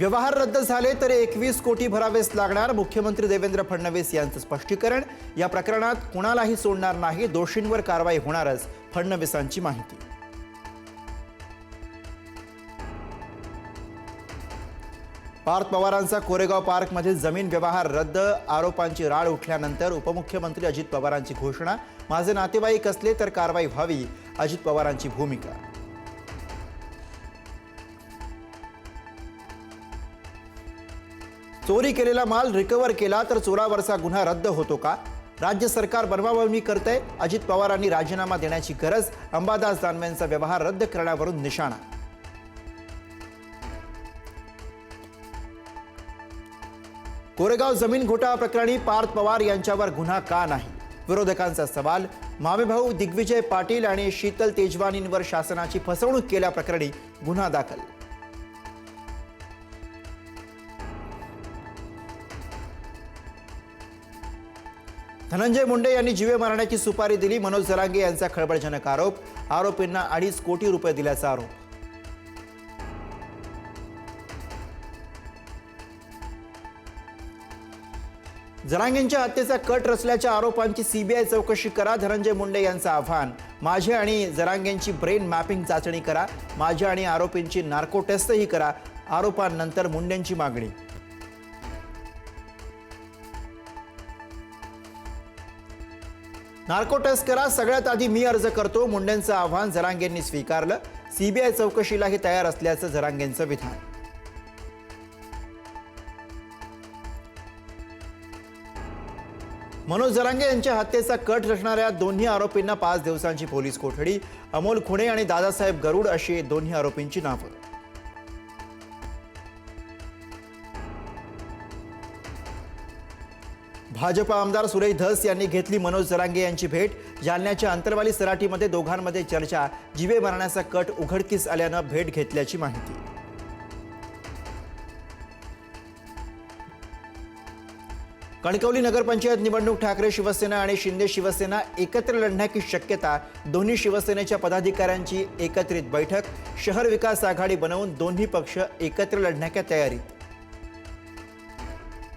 व्यवहार रद्द झाले तर एकवीस कोटी भरावेच लागणार. मुख्यमंत्री देवेंद्र फडणवीस यांचं स्पष्टीकरण. या प्रकरणात कुणालाही सोडणार नाही. दोषींवर कारवाई होणारच फडणवीसांची माहिती. पार्थ पवारांचा कोरेगाव पार्कमधील जमीन व्यवहार रद्द. आरोपांची राळ उठल्यानंतर उपमुख्यमंत्री अजित पवारांची घोषणा. माझे नातेवाईक असले तर कारवाई व्हावी अजित पवारांची भूमिका. चोरी केलेला माल रिकव्हर केला तर चोरावरचा गुन्हा रद्द होतो का? राज्य सरकार बनवाबनवी करतंय. अजित पवारांनी राजीनामा देण्याची गरज अंबादास दानवेंचा व्यवहार रद्द करण्यावरून निशाणा. कोरेगाव जमीन घोटाळा प्रकरणी पार्थ पवार यांच्यावर गुन्हा का नाही? विरोधकांचा सवाल मामेभाऊ दिग्विजय पाटील आणि शीतल तेजवानींवर शासनाची फसवणूक केल्याप्रकरणी गुन्हा दाखल. धनंजय मुंडे यांनी जीवे मारण्याची सुपारी दिली. मनोज जरांगे यांचा खळबळजनक आरोप. आरोपींना अडीच कोटी रुपये दिल्याचा आरोप. जरांगेंच्या हत्येचा कट रचल्याच्या आरोपांची सीबीआय चौकशी करा. धनंजय मुंडे यांचं आव्हान. माझे आणि जरांगेंची ब्रेन मॅपिंग चाचणी करा. माझे आणि आरोपींची नार्को टेस्टही करा. आरोपांनंतर मुंडेंची मागणी. नार्को टेस्ट करा. सगळ्यात आधी मी अर्ज करतो. मुंडेंचं आव्हान झरांगेंनी स्वीकारलं. सीबीआय चौकशीलाही तयार असल्याचं झरांगेंचं विधान. मनोज जरांगे यांच्या हत्येचा कट रचणाऱ्या दोन्ही आरोपींना पाच दिवसांची पोलीस कोठडी. अमोल खुणे आणि दादासाहेब गरुड अशी दोन्ही आरोपींची नावं. भाजप आमदार सुरेश धस यांनी घेतली मनोज जरांगे यांची भेट. जालन्याच्या अंतरवाली सराटीमध्ये दोघांमध्ये चर्चा. जीवे मारण्याचा कट उघडकीस आल्यानं भेट घेतल्याची माहिती. कणकवली नगरपंचायत निवडणूक ठाकरे शिवसेना आणि शिंदे शिवसेना एकत्र लढण्याची शक्यता. दोन्ही शिवसेनेच्या पदाधिकाऱ्यांची एकत्रित बैठक. शहर विकास आघाडी बनवून दोन्ही पक्ष एकत्र लढण्याच्या तयारीत.